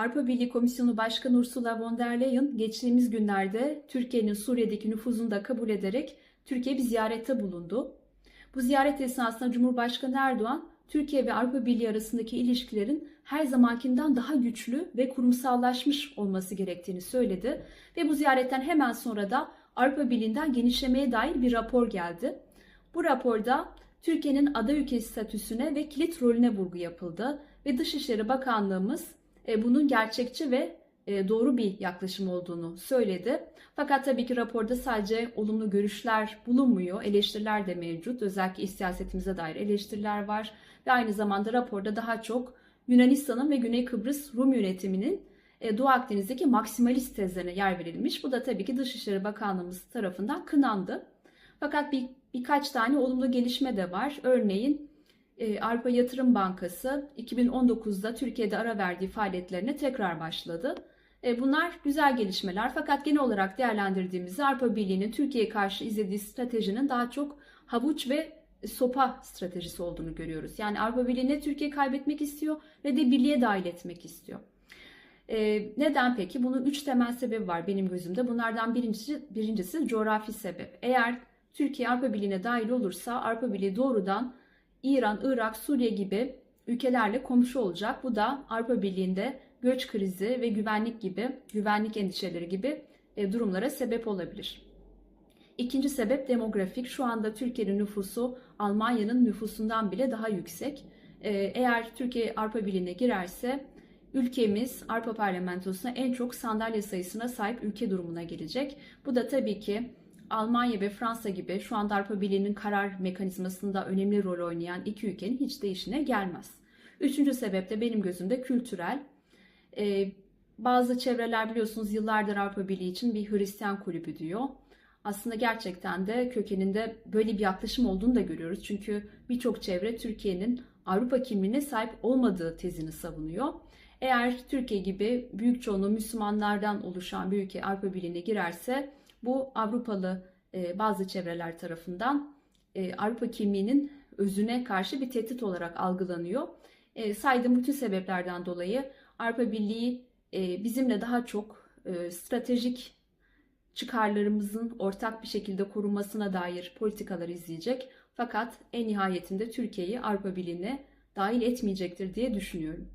Avrupa Birliği Komisyonu Başkanı Ursula von der Leyen geçtiğimiz günlerde Türkiye'nin Suriye'deki nüfuzunu da kabul ederek Türkiye bir ziyarette bulundu. Bu ziyaret esnasında Cumhurbaşkanı Erdoğan, Türkiye ve Avrupa Birliği arasındaki ilişkilerin her zamankinden daha güçlü ve kurumsallaşmış olması gerektiğini söyledi ve bu ziyaretten hemen sonra da Avrupa Birliği'nden genişlemeye dair bir rapor geldi. Bu raporda Türkiye'nin aday ülkesi statüsüne ve kilit rolüne vurgu yapıldı ve Dışişleri Bakanlığımız bunun gerçekçi ve e, doğru bir yaklaşım olduğunu söyledi. Fakat tabii ki raporda sadece olumlu görüşler bulunmuyor, eleştiriler de mevcut. Özellikle iç siyasetimize dair eleştiriler var ve aynı zamanda raporda daha çok Yunanistan'ın ve Güney Kıbrıs Rum yönetiminin e, Doğu Akdeniz'deki maksimalist tezlerine yer verilmiş. Bu da tabii ki Dışişleri Bakanlığımız tarafından kınandı. Fakat bir, birkaç tane olumlu gelişme de var. Örneğin e, Avrupa Yatırım Bankası 2019'da Türkiye'de ara verdiği faaliyetlerine tekrar başladı. E, bunlar güzel gelişmeler fakat genel olarak değerlendirdiğimizde Avrupa Birliği'nin Türkiye'ye karşı izlediği stratejinin daha çok havuç ve sopa stratejisi olduğunu görüyoruz. Yani Avrupa Birliği ne Türkiye kaybetmek istiyor ne de birliğe dahil etmek istiyor. E, neden peki? Bunun üç temel sebebi var benim gözümde. Bunlardan birincisi, birincisi coğrafi sebep. Eğer Türkiye Avrupa Birliği'ne dahil olursa Avrupa Birliği doğrudan İran, Irak, Suriye gibi ülkelerle komşu olacak. Bu da Avrupa Birliği'nde göç krizi ve güvenlik gibi, güvenlik endişeleri gibi e, durumlara sebep olabilir. İkinci sebep demografik. Şu anda Türkiye'nin nüfusu Almanya'nın nüfusundan bile daha yüksek. E, Eğer Türkiye Avrupa Birliği'ne girerse ülkemiz Avrupa Parlamentosu'na en çok sandalye sayısına sahip ülke durumuna gelecek. Bu da tabii ki Almanya ve Fransa gibi şu anda Avrupa Birliği'nin karar mekanizmasında önemli rol oynayan iki ülkenin hiç de işine gelmez. Üçüncü sebep de benim gözümde kültürel. Ee, bazı çevreler biliyorsunuz yıllardır Avrupa Birliği için bir Hristiyan kulübü diyor. Aslında gerçekten de kökeninde böyle bir yaklaşım olduğunu da görüyoruz. Çünkü birçok çevre Türkiye'nin Avrupa kimliğine sahip olmadığı tezini savunuyor. Eğer Türkiye gibi büyük çoğunluğu Müslümanlardan oluşan bir ülke Avrupa Birliği'ne girerse bu Avrupalı e, bazı çevreler tarafından e, Avrupa kimliğinin özüne karşı bir tehdit olarak algılanıyor. E, saydığım bütün sebeplerden dolayı Avrupa Birliği e, bizimle daha çok e, stratejik çıkarlarımızın ortak bir şekilde korunmasına dair politikalar izleyecek. Fakat en nihayetinde Türkiye'yi Avrupa Birliği'ne dahil etmeyecektir diye düşünüyorum.